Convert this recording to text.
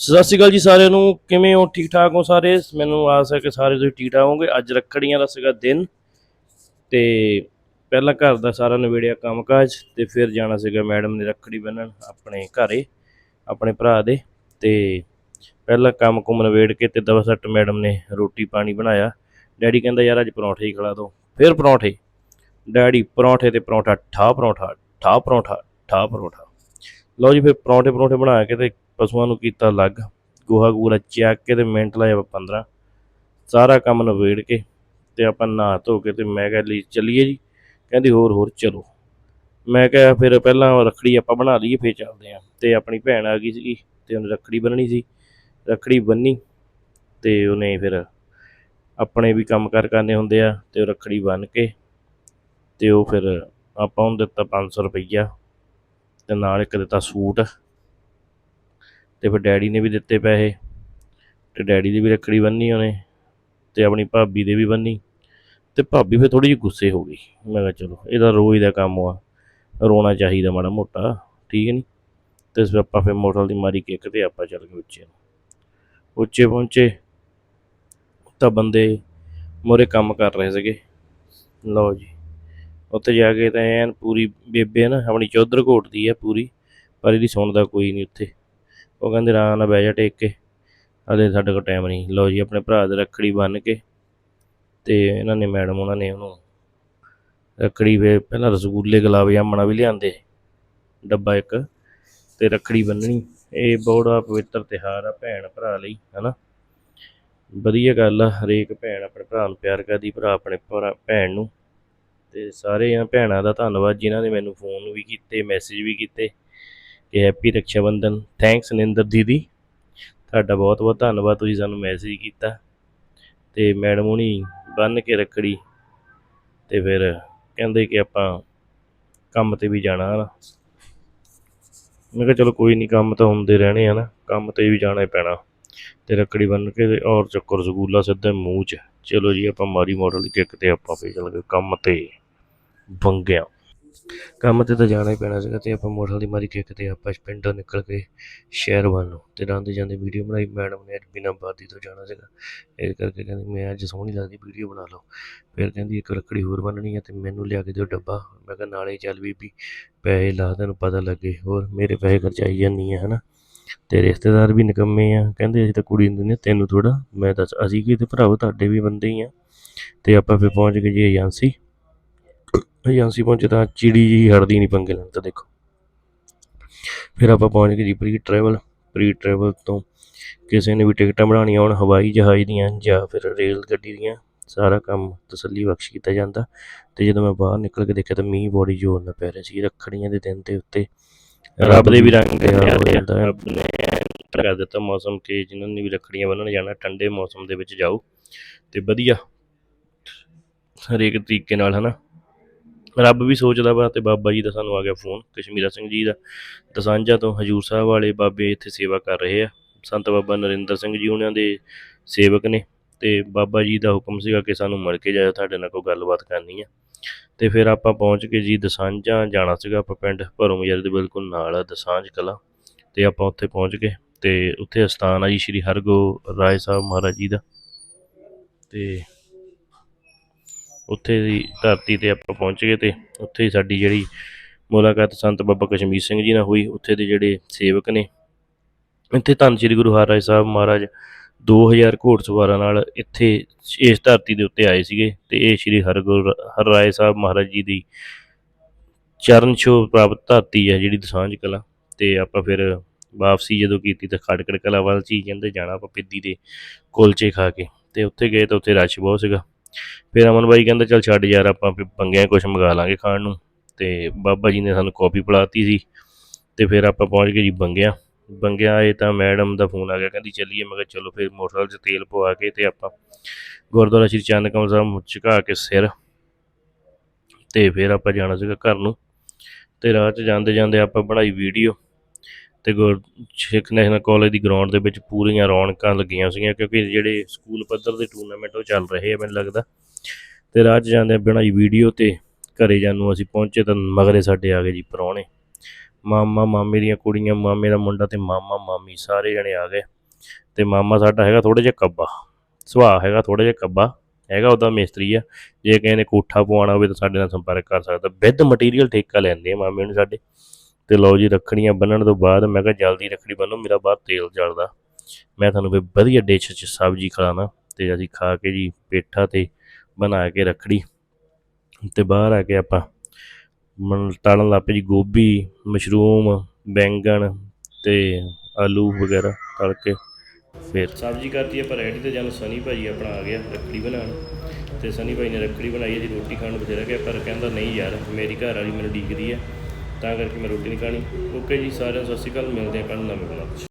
ਸਤਿ ਸ਼੍ਰੀ ਅਕਾਲ ਜੀ ਸਾਰਿਆਂ ਨੂੰ। ਕਿਵੇਂ ਹੋ? ਠੀਕ ਠਾਕ ਹੋ ਸਾਰੇ? ਮੈਨੂੰ ਆਸ ਹੈ ਕਿ ਸਾਰੇ ਤੁਸੀਂ ਠੀਕ ਠਾਕ ਹੋਵੋਗੇ। ਅੱਜ ਰੱਖੜੀਆਂ ਦਾ ਸੀਗਾ ਦਿਨ ਤੇ ਪਹਿਲਾਂ ਘਰ ਦਾ ਸਾਰਾ ਨਵੇੜਿਆ ਕੰਮਕਾਜ ਤੇ ਫਿਰ ਜਾਣਾ ਸੀਗਾ ਮੈਡਮ ਨੇ ਰੱਖੜੀ ਬੰਨਣ ਆਪਣੇ ਘਰੇ, ਆਪਣੇ ਭਰਾ ਦੇ ਤੇ ਪਹਿਲਾਂ ਕੰਮ ਕੁਮ ਨਵੇੜ ਕੇ ਤੇ ਦਵਾ ਸੱਟ ਮੈਡਮ ਨੇ ਰੋਟੀ ਪਾਣੀ ਬਣਾਇਆ। ਡੈਡੀ ਕਹਿੰਦਾ, ਯਾਰ ਅੱਜ ਪਰੌਂਠੇ ਹੀ ਖਿਲਾ ਦਿਓ ਫਿਰ ਪਰੌਂਠੇ। ਡੈਡੀ ਪਰੌਂਠੇ ਤੇ ਪਰੌਂਠਾ ਠਾ ਪਰੌਂਠਾ ਠਾ ਪਰੌਂਠਾ ਠਾ ਪਰੌਂਠਾ। ਲਓ ਜੀ, ਫਿਰ ਪਰੌਂਠੇ ਪਰੌਂਠੇ ਬਣਾ ਕੇ ਤੇ ਪਸ਼ੂਆਂ ਨੂੰ ਕੀਤਾ ਅਲੱਗ। ਗੋਹਾ ਗੂੜਾ ਚੱਕ ਕੇ ਤੇ ਮਿੰਟ ਲਾਇਆ ਆਪਾਂ 15 ਸਾਰਾ ਕੰਮ ਨਵੇੜ ਕੇ ਤੇ ਆਪਾਂ ਨਹਾ ਧੋ ਕੇ ਤੇ ਮੈਂ ਕਿਹਾ ਲਈ ਚੱਲੀਏ ਜੀ। ਕਹਿੰਦੀ ਹੋਰ ਹੋਰ ਚਲੋ। ਮੈਂ ਕਿਹਾ ਫਿਰ ਪਹਿਲਾਂ ਰੱਖੜੀ ਆਪਾਂ ਬਣਾ ਲਈਏ, ਫੇਰ ਚੱਲਦੇ ਆਂ ਤੇ ਆਪਣੀ ਭੈਣ ਆ ਗਈ ਸੀਗੀ ਤੇ ਉਹਨੇ ਰੱਖੜੀ ਬੰਨਣੀ ਸੀ। ਰੱਖੜੀ ਬੰਨੀ ਤੇ ਉਹਨੇ ਫਿਰ ਆਪਣੇ ਵੀ ਕੰਮ ਕਾਰ ਕਰਨੇ ਹੁੰਦੇ ਆ ਤੇ ਉਹ ਰੱਖੜੀ ਬੰਨ ਕੇ ਤੇ ਉਹ ਫਿਰ ਆਪਾਂ ਉਹਨੂੰ ਦਿੱਤਾ 500 ਰੁਪਈਆ। ਤੇ ਨਾਲ ਇੱਕ ਦਿੱਤਾ ਸੂਟ। ਤੇ ਫਿਰ ਡੈਡੀ ਨੇ ਵੀ ਦਿੱਤੇ ਪੈਸੇ। ਤੇ ਡੈਡੀ ਦੀ ਵੀ ਰੱਖੜੀ ਬੰਨੀ ਉਹਨੇ। ਤੇ ਆਪਣੀ ਭਾਬੀ ਦੇ ਵੀ ਬੰਨੀ। ਤੇ ਭਾਬੀ ਫਿਰ ਥੋੜੀ ਜਿਹੀ ਗੁੱਸੇ ਹੋ ਗਈ। ਮੈਂ ਕਿਹਾ ਚਲੋ ਇਹਦਾ ਰੋਜ਼ ਦਾ ਕੰਮ ਆ। ਰੋਣਾ ਚਾਹੀਦਾ ਮਾੜਾ ਮੋਟਾ, ਠੀਕ ਹੈ ਨਹੀਂ ਤੇ ਫਿਰ ਆਪਾਂ ਫਿਰ ਮੋਟਰ ਦੀ ਮਾਰੀ ਕਿੱਕ ਤੇ ਆਪਾਂ ਚੱਲ ਗਏ ਉੱਚੇ ਨੂੰ। ਉੱਚੇ ਪਹੁੰਚੇ, ਤਾਂ ਬੰਦੇ ਮੋਰੇ ਕੰਮ ਕਰ ਰਹੇ ਸੀਗੇ। ਲਓ ਜੀ। ਉੱਥੇ ਜਾ ਕੇ ਤਾਂ ਐਨ ਪੂਰੀ ਬੇਬੇ ਨਾ ਆਪਣੀ ਚੌਧਰ ਘੋਟਦੀ ਆ ਪੂਰੀ, ਪਰ ਇਹਦੀ ਸੁਣਦਾ ਕੋਈ ਨਹੀਂ ਉੱਥੇ। ਉਹ ਕਹਿੰਦੇ ਆਰਾਮ ਨਾ ਬਹਿ ਜਾ ਟੇਕ ਕੇ। ਹਲੇ ਸਾਡੇ ਕੋਲ ਟਾਈਮ ਨਹੀਂ। ਲਓ ਜੀ, ਆਪਣੇ ਭਰਾ ਦੇ ਰੱਖੜੀ ਬੰਨ ਕੇ ਤੇ ਇਹਨਾਂ ਨੇ ਮੈਡਮ ਉਹਨਾਂ ਨੇ ਉਹਨੂੰ ਰੱਖੜੀ ਵੇ ਪਹਿਲਾਂ ਰਸਗੁੱਲੇ, ਗੁਲਾਬ ਜਾਮਣਾ ਵੀ ਲਿਆਂਦੇ। ਡੱਬਾ ਇੱਕ ਤੇ ਰੱਖੜੀ ਬੰਨਣੀ। ਇਹ ਬੜਾ ਪਵਿੱਤਰ ਤਿਉਹਾਰ ਆ ਭੈਣ ਭਰਾ ਲਈ, ਹਨਾ? ਵਧੀਆ ਗੱਲ ਆ, ਹਰੇਕ ਭੈਣ ਆਪਣੇ ਭਰਾ ਨੂੰ ਪਿਆਰ ਕਰਦੀ, ਭਰਾ ਆਪਣੇ ਭਰਾ ਭੈਣ ਨੂੰ। ਤੇ ਸਾਰੇ ਆ ਭੈਣਾਂ ਦਾ ਧੰਨਵਾਦ ਜਿਨ੍ਹਾਂ ਨੇ ਮੈਨੂੰ ਫੋਨ ਵੀ ਕੀਤੇ ਮੈਸੇਜ ਵੀ ਕੀਤੇ ਕਿ ਹੈਪੀ ਰਕਸ਼ਾ ਬੰਧਨ ਥੈਂਕਸ ਨਿੰਦਰ ਦੀਦੀ। ਤੁਹਾਡਾ ਬਹੁਤ ਬਹੁਤ ਧੰਨਵਾਦ, ਤੁਸੀਂ ਸਾਨੂੰ ਮੈਸੇਜ ਕੀਤਾ। ਤੇ ਮੈਡਮ ਹੁਣੀ ਬੰਨ ਕੇ ਰੱਖੜੀ ਤੇ ਫਿਰ ਕਹਿੰਦੇ ਕਿ ਆਪਾਂ ਕੰਮ ਤੇ ਵੀ ਜਾਣਾ ਨਾ ਮੈਂ ਕਿਹਾ ਚਲੋ ਕੋਈ ਨਹੀਂ ਕੰਮ ਤਾਂ ਹੁੰਦੇ ਰਹਿਣੇ ਆ ਨਾ, ਕੰਮ ਤੇ ਵੀ ਜਾਣਾ ਹੀ ਪੈਣਾ। ਤੇ ਰੱਖੜੀ ਬੰਨ ਕੇ ਤੇ ਔਰ ਚੱਕਰ ਰਸਗੁੱਲਾ ਸਿੱਧੇ ਮੂੰਹ 'ਚ। ਚਲੋ ਜੀ, ਆਪਾਂ ਮਾਰੀ ਮਾਡਲ ਦੀ ਕਿੱਕ ਤੇ ਆਪਾਂ ਫੇਰ ਚੱਲ ਗਏ ਕੰਮ ਤੇ। ਬੰਗਿਆ ਕੰਮ ਤੇ ਤਾਂ ਜਾਣਾ ਹੀ ਪੈਣਾ ਸੀਗਾ ਤੇ ਆਪਾਂ ਮੋਟਰਸਾਈਕਲ ਦੀ ਮਾਰੀ ਕਿੱਕ ਤੇ ਆਪਾਂ ਪਿੰਡੋਂ ਨਿਕਲ ਕੇ ਸ਼ਹਿਰ ਵੱਲ ਨੂੰ ਤੇ ਜਾਂਦੇ ਜਾਂਦੇ ਵੀਡੀਓ ਬਣਾਈ। ਮੈਡਮ ਨੇ ਅੱਜ ਬਿਨਾਂ ਬਾਦੀ ਤੋਂ ਜਾਣਾ ਸੀਗਾ। ਇਸ ਕਰਕੇ ਕਹਿੰਦੀ ਮੈਂ ਅੱਜ ਸੋਹਣੀ ਲੱਗਦੀ ਵੀਡੀਓ ਬਣਾ ਲਓ। ਫਿਰ ਕਹਿੰਦੀ ਇੱਕ ਰੱਖੜੀ ਹੋਰ ਬੰਨਣੀ ਹੈ ਤੇ ਮੈਨੂੰ ਲਿਆ ਕੇ ਦਿਓ ਡੱਬਾ। ਮੈਂ ਕਿਹਾ ਨਾਲੇ ਚੱਲ ਬੀਬੀ, ਪੈਸੇ ਲਾ ਤੈਨੂੰ ਪਤਾ ਲੱਗੇ। ਹੋਰ ਮੇਰੇ ਪੈਸੇ ਖਰਚਾਈ ਜਾਂਦੀ ਹੈ ਹਨਾ? ਤੇ ਰਿਸ਼ਤੇਦਾਰ ਵੀ ਨਿਕੰਮੇ ਆ। ਕਹਿੰਦੇ ਅਸੀਂ ਤਾਂ ਕੁੜੀ ਨੂੰ ਦਿੰਦੇ ਤੈਨੂੰ ਥੋੜਾ ਮੈਂ ਦੱਸ, ਅਸੀਂ ਕੀ ਤੇ ਭਰਾਵੋ, ਤੁਹਾਡੇ ਵੀ ਬੰਦੇ ਹੀ ਆ। ਤੇ ਆਪਾਂ ਫਿਰ ਪਹੁੰਚ ਗਏ ਜੀ ਏਜੰਸੀ ਏਜੰਸੀ ਪਹੁੰਚੇ ਤਾਂ ਚਿੜੀ ਜੀ ਹੜਦੀ ਨਹੀਂ ਪੰਗੇ ਲੈਣ ਤਾਂ ਦੇਖੋ। ਫਿਰ ਆਪਾਂ ਪਹੁੰਚ ਗਏ ਜੀ ਪ੍ਰੀ ਟਰੈਵਲ। ਪ੍ਰੀ ਟਰੈਵਲ ਤੋਂ ਕਿਸੇ ਨੇ ਵੀ ਟਿਕਟਾਂ ਬਣਾਉਣੀਆਂ ਹੋਣ ਹਵਾਈ ਜਹਾਜ਼ ਦੀਆਂ ਜਾਂ ਫਿਰ ਰੇਲ ਗੱਡੀ ਦੀਆਂ ਸਾਰਾ ਕੰਮ ਤਸੱਲੀ ਬਖਸ਼ ਕੀਤਾ ਜਾਂਦਾ। ਤੇ ਜਦੋਂ ਮੈਂ ਬਾਹਰ ਨਿਕਲ ਕੇ ਦੇਖਿਆ ਤਾਂ ਮੀਂਹ ਬੜੀ ਜ਼ੋਰ ਨਾਲ ਪੈ ਰਿਹਾ ਸੀ ਰੱਖੜੀਆਂ ਦੇ ਦਿਨ ਦੇ ਉੱਤੇ। ਰੱਬ ਦੇ ਵੀ ਰੰਗ ਆ। ਰੱਬ ਨੇ ਕਰ ਦਿੱਤਾ ਮੌਸਮ ਕਿ ਜਿਨ੍ਹਾਂ ਨੇ ਵੀ ਰੱਖੜੀਆਂ ਬੰਨਣ ਜਾਣਾ ਠੰਡੇ ਮੌਸਮ ਦੇ ਵਿੱਚ ਜਾਓ। ਤੇ ਵਧੀਆ। ਹਰੇਕ ਤਰੀਕੇ ਨਾਲ ਹਨਾ। ਰੱਬ ਵੀ ਸੋਚਦਾ ਵਾ ਤੇ ਬਾਬਾ ਜੀ ਦਾ ਸਾਨੂੰ ਆ ਗਿਆ ਫੋਨ, ਕਸ਼ਮੀਰਾ ਸਿੰਘ ਜੀ ਦਾ। ਦਸਾਂਝਾ ਤੋਂ ਹਜੂਰ ਸਾਹਿਬ ਵਾਲੇ ਬਾਬੇ ਇੱਥੇ ਸੇਵਾ ਕਰ ਰਹੇ ਆ। ਸੰਤ ਬਾਬਾ ਨਰਿੰਦਰ ਸਿੰਘ ਜੀ ਉਹਨਾਂ ਦੇ ਸੇਵਕ ਨੇ ਤੇ ਬਾਬਾ ਜੀ ਦਾ ਹੁਕਮ ਸੀਗਾ ਕਿ ਸਾਨੂੰ ਮਿਲ ਕੇ ਜਾਇਓ, ਤੁਹਾਡੇ ਨਾਲ ਕੋਈ ਗੱਲਬਾਤ ਕਰਨੀ ਆ। ਤੇ ਫਿਰ ਆਪਾਂ ਪਹੁੰਚ ਕੇ ਜੀ ਦਸਾਂਝਾ ਜਾਣਾ ਸੀਗਾ ਆਪਾਂ ਪਿੰਡ ਭਰੋਂ ਯਾਰ ਦੇ ਬਿਲਕੁਲ ਨਾਲ ਆ, ਦਸਾਂਝ ਕਲਾ। ਤੇ ਆਪਾਂ ਉੱਥੇ ਪਹੁੰਚ ਗਏ ਤੇ ਉੱਥੇ ਅਸਥਾਨ ਆ ਜੀ ਸ਼੍ਰੀ ਹਰਗੋ ਰਾਏ ਸਾਹਿਬ ਮਹਾਰਾਜ ਜੀ ਦਾ। ਤੇ ਉੱਥੇ ਦੀ ਧਰਤੀ ਤੇ ਆਪਾਂ ਪਹੁੰਚ ਗਏ ਤੇ ਉੱਥੇ ਹੀ ਸਾਡੀ ਜਿਹੜੀ ਮੁਲਾਕਾਤ ਸੰਤ ਬਾਬਾ ਕਸ਼ਮੀਰ ਸਿੰਘ ਜੀ ਨਾਲ ਹੋਈ। ਉੱਥੇ ਦੇ ਜਿਹੜੇ ਸੇਵਕ ਨੇ। ਇੱਥੇ ਧੰਨ ਸ਼੍ਰੀ ਗੁਰੂ ਹਰਿਰਾਏ ਸਾਹਿਬ ਮਹਾਰਾਜ 2000 ਘੋੜਸਵਾਰਾਂ ਨਾਲ ਇੱਥੇ ਇਸ ਧਰਤੀ ਦੇ ਉੱਤੇ ਆਏ ਸੀਗੇ ਤੇ ਇਹ ਸ਼੍ਰੀ ਹਰਗੁਰ ਹਰਿਰਾਏ ਸਾਹਿਬ ਮਹਾਰਾਜ ਜੀ ਦੀ ਚਰਨ ਛੋਹ ਪ੍ਰਾਪਤ ਧਰਤੀ ਹੈ ਜਿਹੜੀ ਦਸਾਂਝ ਕਲਾ। ਤੇ ਆਪਾਂ ਫਿਰ ਵਾਪਸੀ ਜਦੋਂ ਕੀਤੀ ਤਾਂ ਖੜਕੜ ਕਲਾ ਵੱਲ ਚੀ ਕਹਿੰਦੇ ਜਾਣਾ ਆਪਾਂ ਪਿੱਦੀ ਦੇ ਕੁਲਚੇ ਖਾ ਕੇ। ਤੇ ਉੱਥੇ ਗਏ ਤਾਂ ਉੱਥੇ ਰਸ਼ ਬਹੁਤ ਸੀਗਾ। ਫਿਰ ਅਮਨ ਬਾਈ ਕਹਿੰਦਾ ਚੱਲ ਛੱਡ ਯਾਰ, ਆਪਾਂ ਫਿਰ ਬੰਗਿਆਂ ਕੁਝ ਮੰਗਾ ਲਾਂਗੇ ਖਾਣ ਨੂੰ। ਤੇ ਬਾਬਾ ਜੀ ਨੇ ਸਾਨੂੰ ਕਾਫੀ ਪਿਲਾਤੀ ਸੀ ਤੇ ਫਿਰ ਆਪਾਂ ਪਹੁੰਚ ਗਏ ਜੀ ਬੰਗਿਆਂ। ਬੰਗਿਆਂ ਆਏ ਤਾਂ ਮੈਡਮ ਦਾ ਫੋਨ ਆ ਗਿਆ, ਕਹਿੰਦੀ ਚੱਲੀਏ। ਮੈਂ ਕਿਹਾ ਚਲੋ ਫਿਰ ਮੋਟਰਸਾਈਕਲ 'ਚ ਤੇਲ ਪਵਾ ਕੇ ਤੇ ਆਪਾਂ ਗੁਰਦੁਆਰਾ ਸ਼੍ਰੀ ਚੰਦ ਕਮਲ ਸਾਹਿਬ ਝੁਕਾ ਕੇ ਸਿਰ ਤੇ ਫਿਰ ਆਪਾਂ ਜਾਣਾ ਸੀਗਾ ਘਰ ਨੂੰ। ਤੇ ਰਾਹ 'ਚ ਜਾਂਦੇ ਜਾਂਦੇ ਆਪਾਂ ਬਣਾਈ ਵੀਡੀਓ ਤੇ ਗੁਰ ਸਿੱਖ ਨੈਸ਼ਨਲ ਕਾਲਜ ਦੀ ਗਰਾਊਂਡ ਦੇ ਵਿੱਚ ਪੂਰੀਆਂ ਰੌਣਕਾਂ ਲੱਗੀਆਂ ਸੀਗੀਆਂ, ਕਿਉਂਕਿ ਜਿਹੜੇ ਸਕੂਲ ਪੱਧਰ ਦੇ ਟੂਰਨਾਮੈਂਟ ਉਹ ਚੱਲ ਰਹੇ ਆ ਮੈਨੂੰ ਲੱਗਦਾ। ਤੇ ਰਾਹ 'ਚ ਜਾਂਦੇ ਬਣਾਈ ਵੀਡੀਓ ਤੇ ਘਰੇ ਜਾਣ ਨੂੰ ਅਸੀਂ ਪਹੁੰਚੇ ਤਾਂ ਮਗਰੇ ਸਾਡੇ ਆ ਗਏ ਜੀ ਪ੍ਰਾਹੁਣੇ। ਮਾਮਾ ਮਾਮੇ ਦੀਆਂ ਕੁੜੀਆਂ, ਮਾਮੇ ਦਾ ਮੁੰਡਾ ਤੇ ਮਾਮਾ ਮਾਮੀ ਸਾਰੇ ਜਣੇ ਆ ਗਏ। ਤੇ ਮਾਮਾ ਸਾਡਾ ਹੈਗਾ ਥੋੜਾ ਜਿਹਾ ਕੱਬਾ, ਸੁਭਾਅ ਹੈਗਾ ਥੋੜਾ ਜਿਹਾ ਕੱਬਾ, ਹੈਗਾ ਉਹਦਾ ਮਿਸਤਰੀ ਆ। ਜੇ ਕਿਸੇ ਨੇ ਕੋਠਾ ਪਵਾਉਣਾ ਹੋਵੇ ਤਾਂ ਸਾਡੇ ਨਾਲ ਸੰਪਰਕ ਕਰ ਸਕਦਾ। ਵਿਦ ਮਟੀਰੀਅਲ ਠੇਕਾ ਲੈਂਦੇ ਆ ਮਾਮੇ ਨੇ ਸਾਡੇ। ਤੇ ਲਓ ਜੀ ਰੱਖੜੀਆਂ ਬੰਨਣ ਤੋਂ ਬਾਅਦ ਮੈਂ ਕਿਹਾ ਜਲਦੀ ਰੱਖੜੀ ਬੰਨੋ, ਮੇਰਾ ਬਾਹਰ ਤੇਲ ਜਲਦਾ। ਮੈਂ ਤੁਹਾਨੂੰ ਵੀ ਵਧੀਆ ਡਿਸ਼ 'ਚ ਸਬਜ਼ੀ ਖਿਲਾਣਾ ਤੇ ਅਸੀਂ ਖਾ ਕੇ ਜੀ ਪੇਠਾ ਤੇ ਬਣਾ ਕੇ ਰੱਖੜੀ ਤੇ ਬਾਹਰ ਆ ਕੇ ਆਪਾਂ ਮਨ ਤਲਣ ਲੱਗ ਪਏ ਜੀ ਗੋਭੀ, ਮਸ਼ਰੂਮ, ਬੈਂਗਣ ਤੇ ਆਲੂ ਵਗੈਰਾ ਤਲ ਕੇ ਫਿਰ ਸਬਜ਼ੀ ਕਰਤੀ ਆਪਾਂ ਰੈਡੀ ਤੇ ਜਨ ਸਨੀ ਭਾਜੀ ਆਪਣਾ ਆ ਗਿਆ ਰੱਖੜੀ ਬਣਾਉਣ ਤੇ ਸਨੀ ਭਾਈ ਨੇ ਰੱਖੜੀ ਬਣਾਈ ਹੈ ਜੀ, ਰੋਟੀ ਖਾਣ ਨੂੰ ਬਥੇਰਾ ਗਿਆ ਪਰ ਕਹਿੰਦਾ ਨਹੀਂ ਯਾਰ, ਮੇਰੀ ਘਰ ਵਾਲੀ ਮੈਨੂੰ ਡੀਕਦੀ ਹੈ। ਤਾਂ ਕਰਕੇ ਮੈਂ ਰੋਟੀ ਨਹੀਂ ਖਾਣੀ। ਓਕੇ ਜੀ, ਸਾਰਿਆਂ ਨੂੰ ਸਤਿ ਸ਼੍ਰੀ ਅਕਾਲ, ਮਿਲਦੇ ਹਾਂ ਕੱਲ੍ਹ ਨਵੇਂ ਬਲੌਗ 'ਚ।